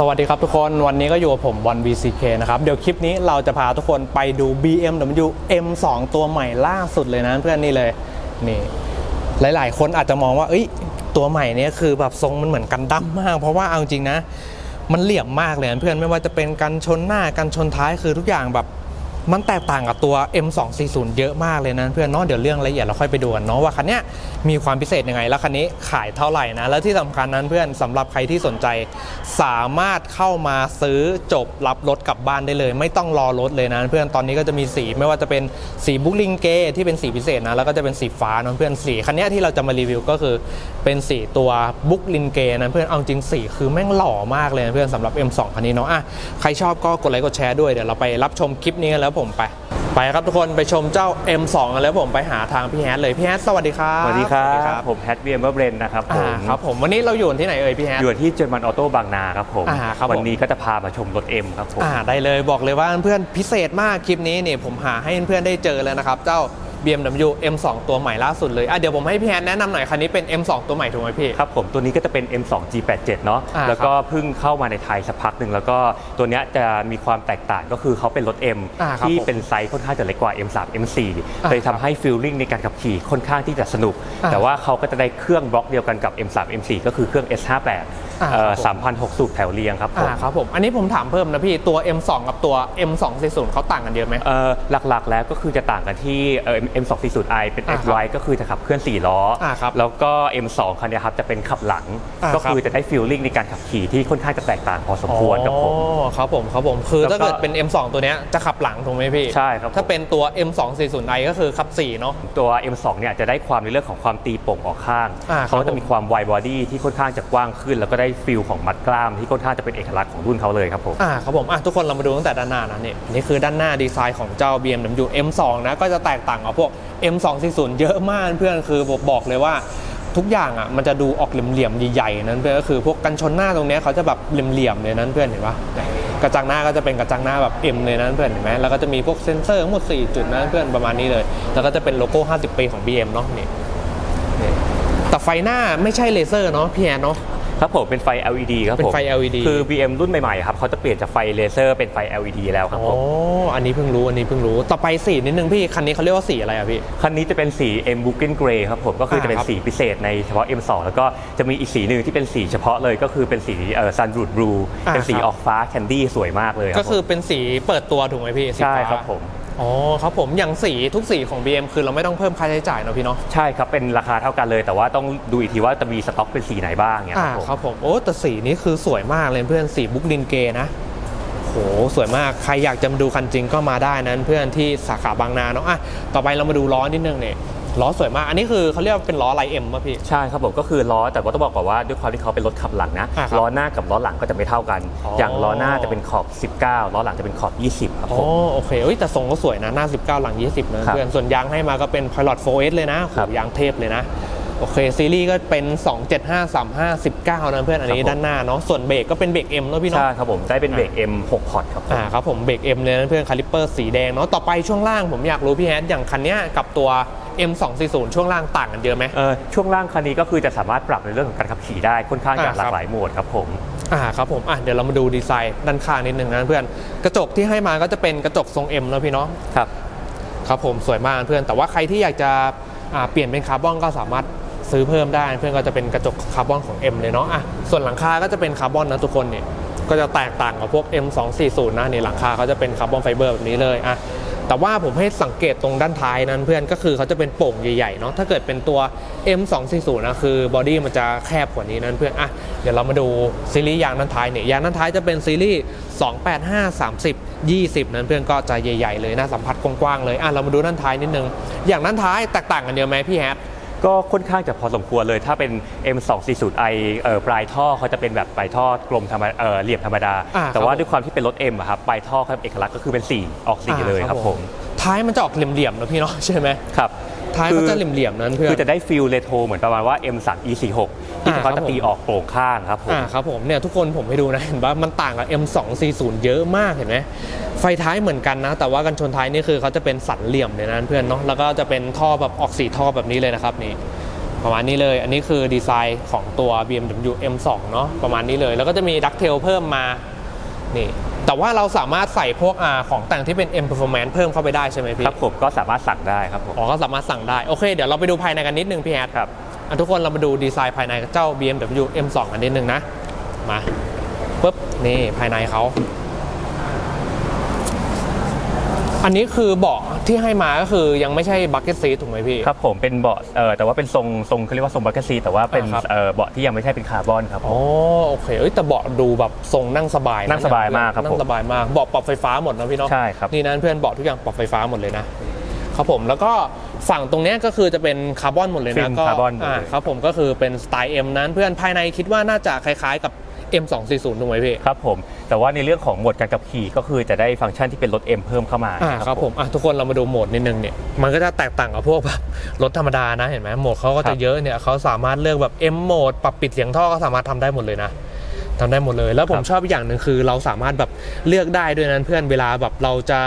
สวัสดีครับทุกคนวันนี้ก็อยู่กับผมวัน VCK นะครับ เดี๋ยวคลิปนี้เราจะพาทุกคนไปดู BMW M2 ตัวใหม่ล่าสุดเลยนะเพื่อนนี่เลยนี่หลาย ๆ คนอาจจะมองว่าเอ้ยตัวใหม่เนี้ยคือแบบทรงมันเหมือนกันดั้มมาก เพราะว่าเอาจริงนะ มันเหลี่ยมมากเลยนะเพื่อนไม่ว่าจะเป็นกันชนหน้ากันชนท้ายคือทุกอย่างแบบ มันแตกต่างกับตัว M240 เยอะมากเลยนะเพื่อนเนาะเดี๋ยวเรื่องรายละเอียดเราค่อยไปดูกันเนาะว่าคันนี้มีความพิเศษยังไง แล้วคันนี้ขายเท่าไหร่นะแล้วที่สำคัญนั้นเพื่อนสำหรับใครที่สนใจ สามารถเข้ามาซื้อจบรับรถกลับบ้านได้เลย ไม่ต้องรอรถเลยนะเพื่อนตอนนี้ก็จะมีสีไม่ว่าจะเป็นสีบุกลิงเกที่เป็นสีพิเศษนะแล้วก็จะเป็นสีฟ้านะเพื่อนสีคันนี้ที่เราจะมารีวิวก็คือเป็นสีตัวบุกลินเกนะเพื่อนเอาจริงสีคือแม่งหล่อมากเลยนะเพื่อนสำหรับ M2 คันนี้เนาะอะใครชอบก็กดไลค์กดแชร์ด้วยเดี๋ยวเราไปรับชมคลิปนี้กันแล้วผมไป ไปครับทุกคนไปชมเจ้า M2 กันแล้วผมไปหาทางพี่แฮทเลยพี่แฮทสวัสดีครับสวัสดีครับผมแฮทเบียมเบอร์เบรนนะครับผอ่ามครับผมวันนี้เราอยู่ที่ไหนเอ่ยพี่แฮทอยู่ที่เจอร์มันออโต้บางนาครับผมอ่าครับผมวันนี้ก็จะพามาชมรถ M ครับผมอ่าได้เลยบอกเลยว่าเพื่อนพิเศษมากคลิปนี้เนี่ยผมหาให้เพื่อนได้เจอแล้วนะครับเจ้า BMW M2 ตัวใหม่ล่าสุดเลยอะเดี๋ยวผมให้พี่แฮทแนะนำหน่อยคันนี้เป็น M2 ตัวใหม่ถูกไหมพี่ ครับผมตัวนี้ก็จะเป็น M2 G87 เนาะอ่าแล้วก็เพิ่งเข้ามาในไทยสักพักหนึ่งแล้วก็ตัวเนี้ยจะมีความแตกต่างก็คือเขาเป็นรถ M อ่าครับที่ผมเป็นไซส์ค่อนข้างจะเล็กกว่า M3 M4 อ่าเลยทำให้ฟีลลิ่งในการขับขี่ค่อนข้างที่จะสนุก อ่า แต่ว่าเขาก็จะได้เครื่องบล็อกเดียวกันกับ M3 M4 ก็คือเครื่อง S58 อ่าเอ่อครับผม3,006สูบแถวเรียงครับผมอ่าครับผม อันนี้ผมถามเพิ่มนะพี่ ตัว M2 กับตัว M240 เขาต่างกันเยอะไหมเอ่อหลักๆแล้วก็คือจะต่างกันที่เอ่อ M240i เป็นอ่า X ครับ Y ก็คือจะขับเคลื่อน 4 ล้ออาครับแล้วก็ M2 คันเนี้ยครับจะเป็นขับหลังอ่าก็ครับคือจะได้ฟีลลิ่งในการขับขี่ที่ค่อนข้างจะแตกต่างพอสมควรครับผมอ๋อครับผมครับผมคือแล้วก็ถ้าเกิดเป็น M2 ตัวเนี้ยจะขับหลังถูกไหมพี่ใช่ครับผมถ้าเป็นตัว M240i ก็คือขับ4เนาะตัว M2 เนี่ยจะได้ความในเรื่องของความตีโป่งออกข้างอ่าครับเขาก็จะมีความไวบอดี้ที่ค่อนข้างจะกว้างขึ้นแล้วก็ได้ฟีลของมัดกล้ามที่ค่อนข้างจะเป็นเอกลักษณ์ของรุ่นเขาเลยครับผม อ่าครับผมอะทุกคนเรามาดูตั้งแต่ด้านหน้านะนี่นี่คือด้านหน้าดีไซน์ของเจ้า BMW M2 นะก็จะแตกต่างกับพวก M240 เยอะมากเพื่อนคือบอกบอกเลยว่าทุกอย่างอะมันจะดูออกเหลี่ยมๆใหญ่ๆนั้นเพื่อนก็คือพวกกันชนหน้าตรงนี้เขาจะแบบเหลี่ยมๆเลยนั้นเพื่อนเห็นปะกระจังหน้าก็จะเป็นกระจังหน้าแบบ M เลยนั้นเพื่อนเห็นไหมแล้วก็จะมีพวกเซ็นเซอร์ทั้งหมด4จุดนั้นเพื่อนประมาณนี้เลย แล้วก็จะเป็นโลโก้ 50 ปีของ BM เนาะนี่แต่ไฟหน้าไม่ใช่เลเซอร์เนาะพี่แอนเนาะ ครับผมเป็นไฟ LED ครับผมเป็นไฟ LED คือ BM รุ่นใหม่ๆครับเขาจะเปลี่ยนจากไฟเลเซอร์เป็นไฟ LED แล้วครับอ๋ผอมอันนี้เพิ่งรู้อันนี้เพิ่งรู้ต่อไปสีนิดนึงพี่ คันนี้เขาเรียกว่าสีอะไรอะพี่ คันนี้จะเป็นสี M b o o k e n Grey ครับผมก็คือจะเป็นอ่าครับสีพิเศษในเฉพาะ M2 แล้วก็จะมีอีกสีหนึ่งที่เป็นสีเฉพาะเลยก็คือเป็นสีเอ่อ Sunroot Blue อ่าเป็นสีครับออกฟ้าแคนดี้สวยมากเลยครัก็บคือผมเป็นสีเปิดตัวถูกไหมพี่สีใช่ฟ้าครับผม อ๋อครับผมอย่างสีทุกสีของ BM คือเราไม่ต้องเพิ่มค่าใช้จ่ายเนอะพี่เนาะใช่ครับเป็นราคาเท่ากันเลย แต่ว่าต้องดูอีกทีว่าจะมีสต็อกเป็นสีไหนบ้างเนี่ยอ่าครับผมครับผมโอ้แต่สีนี้คือสวยมากเลยเพื่อนสีบุ๊กลินเกนะโหสวยมากใครอยากจะมาดูคันจริงก็มาได้นั้นเพื่อนที่สาขาบางนาเนาะอะต่อไปเรามาดูล้อนิดนึงเนี่ย ล้อสวยมาก อันนี้คือเขาเรียกว่าเป็นล้อไลเอ็มป่ะพี่ ใช่ครับผมก็คือล้อแต่ว่าต้องบอกก่อนว่าด้วยความที่เขาเป็นรถขับหลังนะอ่าครับล้อหน้ากับล้อหลังก็จะไม่เท่ากัน อ๋ออ อย่างล้อหน้าจะเป็นขอบ 19 ล้อหลังจะเป็นขอบ 20 ครับอ๋ผอม โอเคเอ้ยแต่ทรงก็สวยนะ หน้า 19 หลัง 20นะครับ เพื่อนส่วนยางให้มาก็เป็น Pilot 4S เลยนะโหครับยางเทพเลยนะ โอเค ซีรีส์ก็เป็น 275 35 19 นะเพื่อนอันนี้ครับผมด้านหน้าเนาะส่วนเบรกก็เป็นเบรก M เนาะพี่เนาะ ใช่ครับผมได้เป็นเบรก M 6 พอร์ตครับผม อ่าครับผมเบรก M เลยนะเพื่อนคาลิปเปอร์สีแดงเนาะต่อไปช่วงล่างผมอยากรู้พี่แฮทอย่างคันเนี้ยกับตัว M240 ช่วงล่างต่างกันเยอะไหม เอ่อช่วงล่างคันนี้ก็คือจะสามารถปรับในเรื่องของการขับขี่ได้ค่อนข้างจะอ่าหลาครักบหลายโหมดครับผมอ่าครับผมอะเดี๋ยวเรามาดูดีไซน์ด้านข้างนิดนึงนะเพื่อนกระจกที่ให้มาก็จะเป็นกระจกทรง M แล้วพี่เนาะครับครับผมสวยมากเพื่อน แต่ว่าใครที่อยากจะอ่าเปลี่ยนเป็นคาร์บอนก็สามารถซื้อเพิ่มได้เพื่อนก็จะเป็นกระจกคาร์บอนของ M เลยเนาะอะส่วนหลังคาก็จะเป็นคาร์บอนนะทุกคนเนี่ยก็จะแตกต่างกับพวก M240 นะนี่หลังคาเขาจะเป็นคาร์บอนไฟเบอร์แบบนี้เลยอะ แต่ว่าผมให้สังเกตตรงด้านท้ายนั้นเพื่อนก็คือเขาจะเป็นโป่งใหญ่ๆเนาะถ้าเกิดเป็นตัว M240 นะคือบอดี้มันจะแคบกว่านี้นั้นเพื่อนอะเดี๋ยวเรามาดูซีรีส์ยางด้านท้ายเนี่ยยางด้านท้ายจะเป็นซีรีส์285 30 20 นั้นเพื่อนก็จะใหญ่ๆเลยน่าสัมผัสกว้างๆเลยอะเรามาดูด้านท้ายนิดนึงอย่างด้านท้ายแตกต่างกันเยอะไหมพี่แฮท ก็ค่อนข้างจะพอสมควรเลย ถ้าเป็น M240i เอ่อปลายท่อเขาจะเป็นแบบปลายท่อกลมธรรมดาเอ่อเหลี่ยมธรรมดา อ่าแต่ว่าครับด้วยความที่เป็นรถ M อะครับปลายท่อครับเอกลักษณ์ก็คือเป็นสีออกสีเลยครับผม ท้ายมันจะออกเหลี่ยมๆนะพี่เนาะใช่ไหม ครับ ท้ายคืก็อจะเหลี่ยมๆนั้นเพื่อนคือจะได้ฟิลเรโทรเหมือนประมาณว่า M3 E46 ที่อ่าเขาครัจะบผมตีออกโปร่งข้างครับผมอ่าครับผมเนี่ยทุกคนผมให้ดูนะเห็นว่ามันต่างกับ M240 เยอะมากเห็นไหมไฟท้ายเหมือนกันนะ แต่ว่ากันชนท้ายนี่คือเขาจะเป็นสันเหลี่ยมเลยนะเพื่อนเนาะแล้วก็จะเป็นท่อแบบออกสีท่อแบบนี้เลยนะครับนี่ประมาณนี้เลย อันนี้คือดีไซน์ของตัว BMW M2 เนาะประมาณนี้เลย แล้วก็จะมีดักเทลเพิ่มมานี่ แต่ว่าเราสามารถใส่พวกอ่าของแต่งที่เป็น M Performance เพิ่มเข้าไปได้ใช่ไหมพี่ ครับผมก็สามารถสั่งได้ครับผม อ๋อก็สามารถสั่งได้ โอเค เดี๋ยวเราไปดูภายในกันนิดนึงพี่แอดครับ อะทุกคนเรามาดูดีไซน์ภายในเจ้า BMW M2 กันนิดนึงนะ มาปุ๊บนี่ภายในเขา อันนี้คือเบาะ ที่ให้มาก็คือยังไม่ใช่บั c เก็ตซีถูกไหมพี่ ครับผมเป็นเบาะเอ่อแต่ว่าเป็นทรงทรงเขาเรียกว่าทรงบัคเกซีแต่ว่าเป็นอ่าครับ เอ่อเบาะที่ยังไม่ใช่เป็นคาร์บอนครับผอ๋อมโอเคเอ้ยแต่เบาะดูแบบทรงนั่งสบายะนั่งสบายมากครับนั่ผงมสบายมากเบาะปรับไฟฟ้าหมดนะพี่เนาะใช่ครับ นี่นั้นเพื่อนเบาะทุกอย่างปรับไฟฟ้าหมดเลยนะครับผมแล้วก็ฝั่งตรงเนี้ยก็คือจะเป็นคาร์บอนหมดเลยฟินะล์มก็คาร์บอนหมดเลยอ่าครับผมก็คือเป็นสไตล์ M นั้นเพื่อนภายในคิดว่าน่าจะคล้ายๆกับ M240 ถูกไหมพี่ครับผมแต่ว่าในเรื่องของโหมดการขับขี่ก็คือจะได้ฟังก์ชันที่เป็นรถ M เพิ่มเข้ามาอ่าครับผมอะทุกคนเรามาดูโหมดนิดนึงเนี่ยมันก็จะแตกต่างกับพวกแบบรถธรรมดานะเห็นไหมโหมดเขาก็จะเยอะเนี่ยเขาสามารถเลือกแบบ M โหมดปรับปิดเสียงท่อก็สามารถทำได้หมดเลยนะทำได้หมดเลย แล้วผมชอบอีกอย่างหนึ่งคือเราสามารถแบบเลือกได้ด้วยนะเพื่อนเวลาแบบเราจะ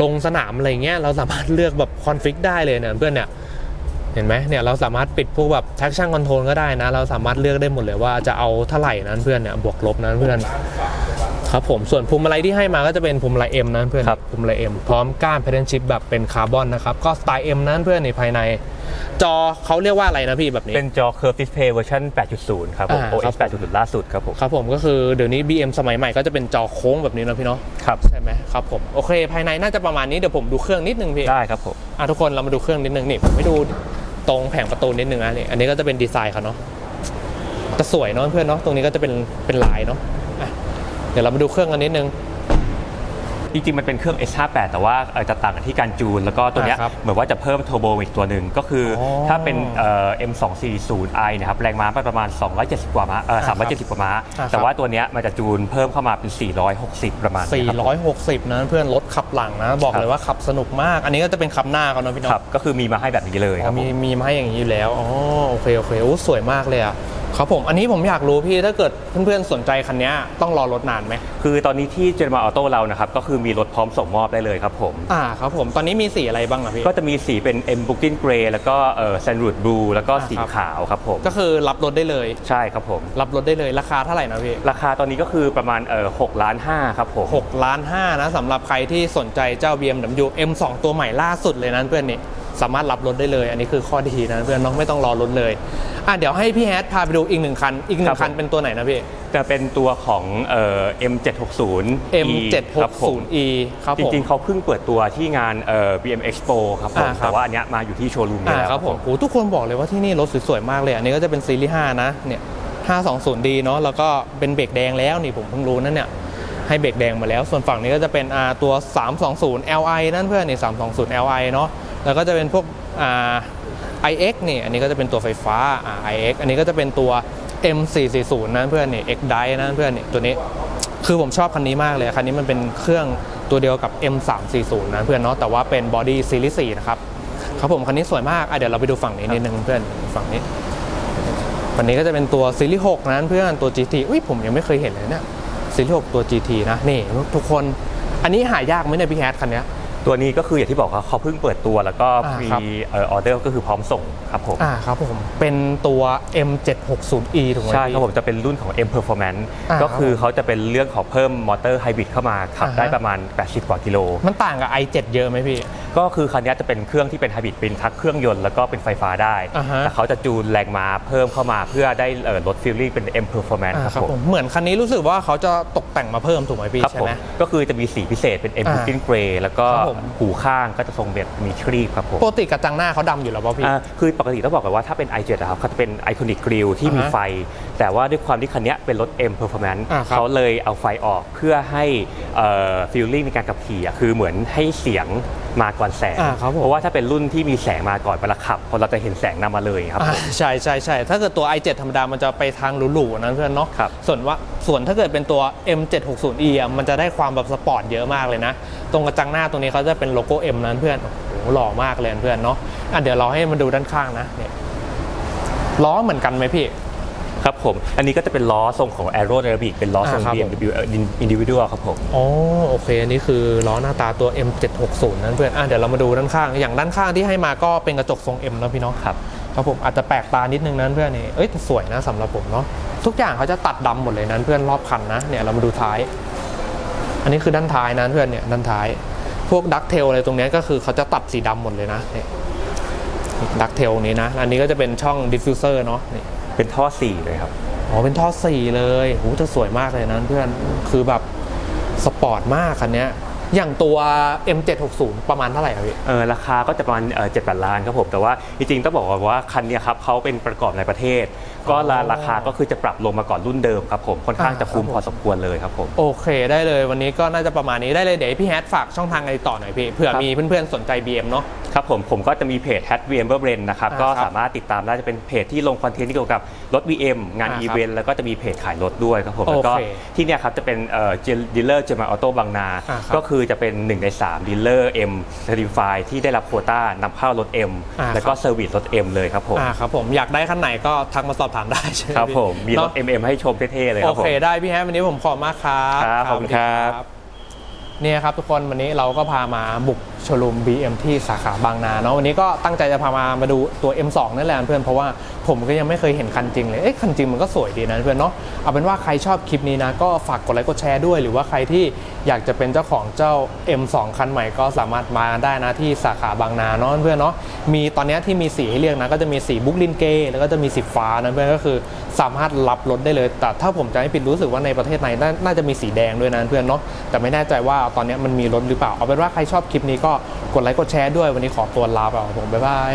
ลงสนามอะไรเงี้ยเราสามารถเลือกแบบคอนฟิกได้เลยเนี่ยเพื่อนเนี่ย เห็นไหมเนี่ยเราสามารถปิดพวกแบบ traction control ก็ได้นะ เราสามารถเลือกได้หมดเลยว่าจะเอาเท่าไหร่นั้นเพื่อนเนี่ยบวกลบนั้นเพื่อนครับผมส่วนพวงมาลัยที่ให้มาก็จะเป็นพวงมาลัย M นั้นเพื่อนครับพวงมาลัย M พร้อมก้านเพดานชิพแบบเป็นคาร์บอนนะครับ ก็สไตล์ M นั้นเพื่อนในภายใน จอเขาเรียกว่าอะไรนะพี่แบบนี้ เป็นจอ Curve Display เวอร์ชัน8.0 ครับผม อ่าครับ OS 8.0 ล่าสุดครับผม ครับผมก็คือเดี๋ยวนี้ BM สมัยใหม่ก็จะเป็นจอโค้งแบบนี้นะพี่เนาะครับ ใช่ไหมครับผมโอเค ภายในน่าจะประมาณนี้เดี๋ยวผมดูเครื่องนิดนึงพี่ได้ครับผม อะทุกคนเรามาดูเครื่องนิดนึงนี่ผมให้ดู ตรงแผงประตูนิดนึงนะนี่อันนี้ก็จะเป็นดีไซน์เขาเนาะจะสวยเนาะเพื่อนเนาะตรงนี้ก็จะเป็นเป็นลายเนาะะเดี๋ยวเรามาดูเครื่องกันนิดนึง จริงๆ มันเป็นเครื่อง S58 แต่ว่าเอ่อจะต่างกันที่การจูน แล้วก็ตัวเนี้ยอ่าครับเหมือนว่าจะเพิ่มเทอร์โบอีกตัวหนึ่งก็คือออถ้าเป็นเอ่อ M240i นะครับแรงม้าประมาณ 270 กว่าม้าเอออ่าครับ370 กว่าม้า อ่าครับ แต่ว่าตัวเนี้ยมันจะจูนเพิ่มเข้ามาเป็น 460 ประมาณนี้ครับผม460 นะเพื่อนรถขับหลังนะ บอกครับ เลยว่าขับสนุกมาก อันนี้ก็จะเป็นขับหน้าเขาเนอะพี่เน้องครับก็คือมีมาให้แบบนี้เลยครับผมีม มีมาให้อย่างนี้อยู่แล้วอ๋อโอเคโอเคโอ้สวยมากเลยอะ ครับผม อันนี้ผมอยากรู้พี่ถ้าเกิดเพื่อนๆสนใจคันเนี้ยต้องรอรถนานไหมคือตอนนี้ที่เจนมาออโต้เรานะครับก็คือมีรถพร้อมส่งมอบได้เลยครับผมอ่าครับผมตอนนี้มีสีอะไรบ้างอะพี่ก็จะมีสีเป็น M b o o k i n Grey แล้วก็เอ่อ Sandwood Blue แล้วก็สีอ่าครับขาวครับผมก็คือรับรถได้เลยใช่ครับผมรับรถได้เลยราคาเท่าไหร่นะพี่ราคาตอนนี้ก็คือประมาณเอ่อ6ล้าน5ครับผม6ล้าน5นะสำหรับใครที่สนใจเจ้า BMW M2 ตัวใหม่ล่าสุดเลยนะเพื่อนนี่ สามารถรับรถได้เลย อันนี้คือข้อดีนะเพื่อนน้องไม่ต้องรอรถเลยอะเดี๋ยวให้พี่แฮทพาไปดูอีกหนึ่งคัน อีกหนึ่ครังบคันเป็นตัวไหนนะพี่จะเป็นตัวของเอ่อ M760 ครับผม M760E ครับจผมริงๆเขาเพิ่งเปิดตัวที่งานเอ่อ BM Expo ครับผมอ่าครับแต่ว่าอันเนี้ยมาอยู่ที่โชว์รูมอ่าแล้วครับผมโอ้ทุกคนบอกเลยว่าที่นี่รถสวยๆมากเลยอันนี้ก็จะเป็นซีรีส์5นะเนี่ย 520D เนาะแล้วก็เป็นเบรกแดงแล้วนี่ผมเพิ่งรู้นั่นเนี่ยให้เบรกแดงมาแล้ว ส่วนฝั่งนี้ก็จะเป็นอ่าตัว 320 Li นั่นเพื่อนนี่320 Li เนาะ แล้วก็จะเป็นพวกอ่า iX นี่อันนี้ก็จะเป็นตัวไฟฟ้าอ่า iX อันนี้ก็จะเป็นตัว M440 นั่นเพื่อนนี่ X d i นั่นเพื่อนนี่ตัวนี้คือผมชอบคันนี้มากเลย คันนี้มันเป็นเครื่องตัวเดียวกับ M340 นะเพื่อนเนาะแต่ว่าเป็นบอดี้ซีรีส์4นะครับครับผมคันนี้สวยมากอะเดี๋ยวเราไปดูฝั่งนี้นิดนึงเพื่อนฝั่งนี้ฝั่งนี้ก็จะเป็นตัวซีรีส์6นั้นเพื่อนตัว GT อุ้ยผมยังไม่เคยเห็นเลยเนี่ยซีรีส์6ตัว GT นะนี่ทุกคนอันนี้หายากไหมเนี่ยพี่แคทคันเนี้ย ตัวนี้ก็คืออย่างที่บอกว่าเขาเพิ่งเปิดตัวแล้วก็อ่ามีครับเออเดอร์ก็คือพร้อมส่งครับผมอ่าครับผมเป็นตัว M760E ถูกไหมใช่พี่ครับผมจะเป็นรุ่นของ M Performance อ่าก็คือครับผมเขาจะเป็นเรื่องของเพิ่มมอเตอร์ไฮบริดเข้ามาขับอ่าฮะได้ประมาณ 80 กว่ากิโล มันต่างกับ i7 เยอะไหมพี่ ก็คือคันนี้จะเป็นเครื่องที่เป็นไฮบริดเป็นทั้งเครื่องยนต์แล้วก็เป็นไฟฟ้าได้ อ่าฮะ แต่เขาจะจูนแรงม้าเพิ่มเข้ามาเพื่อได้เอ่อลดฟิลลิ่งเป็น M Performance อ่าครับครับผผม มเหมือนคันนี้รู้สึกว่าเขาจะตกแต่งมาเพิ่มถูกไหมพี่ครับใช่ผมไหม ก็คือจะมีสีพิเศษเป็น M อ่า b o o k i n Grey แล้วก็ครับผม หูข้างก็จะทรงแบบมีครีบครับผม ปกติกระจังหน้าเขาดำอยู่แล้วป่ะพี่ อ่าคือปกติต้องบอกกันว่าถ้าเป็น i7 อะครับเขาจะเป็นไอคอนิกกริลที่มีอ่าฮะไฟ แต่ว่าด้วยความที่คันเนี้ยเป็นรถ M Performance อ่าครับ เขาเลยเอาไฟออกเพื่อให้ฟิลลิ่งในการขับขี่อะคือเหมือนให้เสียงมาก่อนแสง อ่าครับผม เพราะว่าถ้าเป็นรุ่นที่มีแสงมาก่อนเวลาขับพอเราจะเห็นแสงนำมาเลยครับ อ่าใช่ใช่ใช่ถ้าเกิดตัว i7 ธรรมดา มันจะไปทางหรูๆนะเพื่อนเนาะครับ ส่วนว่าส่วนถ้าเกิดเป็นตัว M760e อะมันจะได้ความแบบสปอร์ตเยอะมากเลยนะ ตรงกระจังหน้าตรงนี้เขาจะเป็นโลโก้ M นั้นเพื่อนโอ้โหหล่อมากเลยเพื่อนเนาะอะเดี๋ยวเราให้มาดูด้านข้างนะเนี่ยล้อเหมือนกันไหมพี่ ครับผม อันนี้ก็จะเป็นล้อทรงของ Aerodynamic เป็นล้อทรง อ่าครับผม BMW เอ่อ Individual ครับผม อ๋อโอเค อันนี้คือล้อหน้าตาตัว M760 นั่นเพื่อนอะเดี๋ยวเรามาดูด้านข้าง อย่างด้านข้างที่ให้มาก็เป็นกระจกทรง M นะพี่เนาะครับ ครับครับผมอาจจะแปลกตานิดนึงนะเพื่อนนี่เอ้ยแต่สวยนะสำหรับผมเนาะทุกอย่างเขาจะตัดดำหมดเลยนะเพื่อนรอบคันนะเนี่ยเรามาดูท้าย อันนี้คือด้านท้ายนะเพื่อนเนี่ยด้านท้าย พวกดักเทลอะไรตรงเนี้ยก็คือเขาจะตัดสีดำหมดเลยนะเนี่ยดักเทลนี้นะ อันนี้ก็จะเป็นช่องดิฟฟิวเซอร์เนาะนี่ เป็นท่อสี่เลยครับอ๋อเป็นท่อสี่เลยโหจะสวยมากเลยนะเพื่อนคือแบบสปอร์ตมากคันเนี้ยอย่างตัว M760 ประมาณเท่าไหร่ครับพี่เออราคาก็จะประมาณเจ็ดแปดล้านครับผม แต่ว่าจริงๆต้องบอกก่อนว่าคันเนี้ยครับเขาเป็นประกอบในประเทศก็ราอ๋อราคาก็คือจะปรับลงมาก่อนรุ่นเดิมครับผมค่อนข้างอ่าจะคุ้มครับผมพอสมควรเลยครับผมโอเคได้เลยวันนี้ก็น่าจะประมาณนี้ได้เลยเดี๋ยวให้พี่แฮทฝากช่องทางอะไรต่อหน่อยพี่เผื่อครับมีเพื่อนๆสนใจ BM เนาะครับผมผมก็จะมีเพจ h a t v m b e r b r a n นะครับอ่าก็ครับสามารถติดตามได้จะเป็นเพจที่ลงคอนเทนต์ที่เกี่ยวกับรถ VM งานอ่าครับอีเวนต์แล้วก็จะมีเพจขายรถด้วยครับผมแล้วก็โอเคที่เนี่ยครับจะเป็นดีลเลอร์เจมาออโต้บางนาอ่าครับก็คือจะเป็น1ใน3ดีลเลอร์ M Certified ที่ได้รับโควต้านำเข้ารถ M อ่าแล้วก็ครับเซอร์วิสรถ M เลยครับผมอ่าครับผมอยากได้คันไหนก็ทักมาสอบถามได้ใช่ไหมครับพี่ผม มีรถ เนาะ MM ให้ชมเท่ๆเลยคโอรับผเคมได้พี่แฮทวันนี้ผมขอบมากครับครับขอบคุณครับสวัสดีเนี่ยครับทุกคนวันนี้เราก็พามาบุก โชว์รูม BM ที่สาขาบางนาเนาะวันนี้ก็ตั้งใจจะพามามาดูตัว M2 นั่นแหละเพื่อนเพราะว่าผมก็ยังไม่เคยเห็นคันจริงเลยเอ๊ะคันจริงมันก็สวยดีนะเพื่อนเนาะเอาเป็นว่าใครชอบคลิปนี้นะก็ฝากกดไลค์กดแชร์ด้วย หรือว่าใครที่อยากจะเป็นเจ้าของเจ้า M2 คันใหม่ก็สามารถมาได้นะที่สาขาบางนาเนาะเพื่อนเนาะมีตอนนี้ที่มีสีให้เลือกนะก็จะมีสีบุ๊กลินเกแล้วก็จะมีสีฟ้านะเพื่อนก็คือสามารถรับรถได้เลย แต่ถ้าผมจะไม่ผิดรู้สึกว่าในประเทศไหนน่าจะมีสีแดงด้วยนะเพื่อนเนาะแต่ไม่แน่ใจว่าตอนนี้มันมีรถหรือเปล่าเอาเป็นว่าใครชอบคลิปนี้ก็กดไลค์กดแชร์ด้วยวันนี้ขอตัวลาไปครับผมบ๊ายบาย